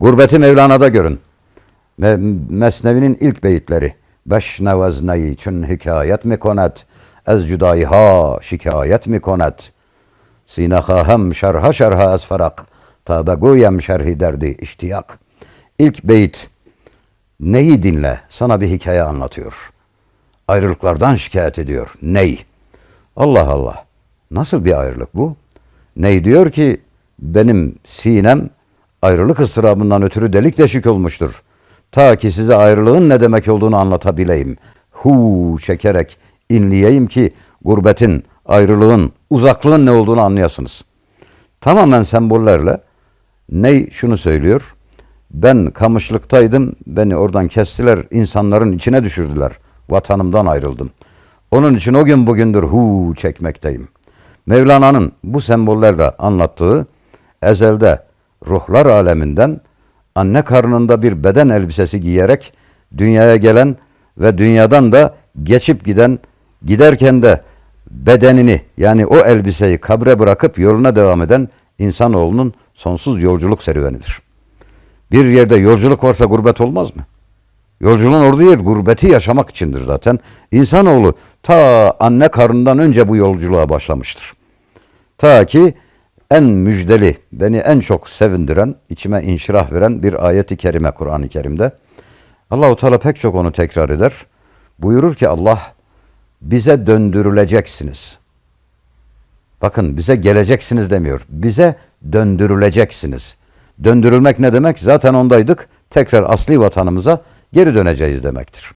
Gurbeti Mevlana'da görün. Me- Mesnevi'nin ilk beyitleri. Beş nevaz neyi çün hikayet mi konet? Ez cüdayi ha şikayet mi konet? Sine hem şerha şerha ez ferak. Ta beguyem şerhi derdi iştiyak. İlk beyit neyi dinle sana bir hikaye anlatıyor. Ayrılıklardan şikayet ediyor. Ney? Allah Allah. Nasıl bir ayrılık bu? Ney diyor ki benim sinem ayrılık ıstırabından ötürü delik deşik olmuştur. Ta ki size ayrılığın ne demek olduğunu anlatabileyim. Hu çekerek inleyeyim ki gurbetin, ayrılığın, uzaklığın ne olduğunu anlayasınız. Tamamen sembollerle Ney şunu söylüyor. Ben kamışlıktaydım, beni oradan kestiler, insanların içine düşürdüler. Vatanımdan ayrıldım. Onun için o gün bugündür hu çekmekteyim. Mevlana'nın bu sembollerle anlattığı ezelde ruhlar aleminden anne karnında bir beden elbisesi giyerek dünyaya gelen ve dünyadan da geçip giden giderken de bedenini yani o elbiseyi kabre bırakıp yoluna devam eden insanoğlunun sonsuz yolculuk serüvenidir. Bir yerde yolculuk varsa gurbet olmaz mı? Yolculuğun orada yer gurbeti yaşamak içindir zaten. İnsanoğlu ta anne karnından önce bu yolculuğa başlamıştır. Ta ki en müjdeli, beni en çok sevindiren, içime inşirah veren bir ayeti kerime Kur'an-ı Kerim'de. Allahu Teala pek çok onu tekrar eder. Buyurur ki Allah bize döndürüleceksiniz. Bakın bize geleceksiniz demiyor. Bize döndürüleceksiniz. Döndürülmek ne demek? Zaten ondaydık. Tekrar asli vatanımıza geri döneceğiz demektir.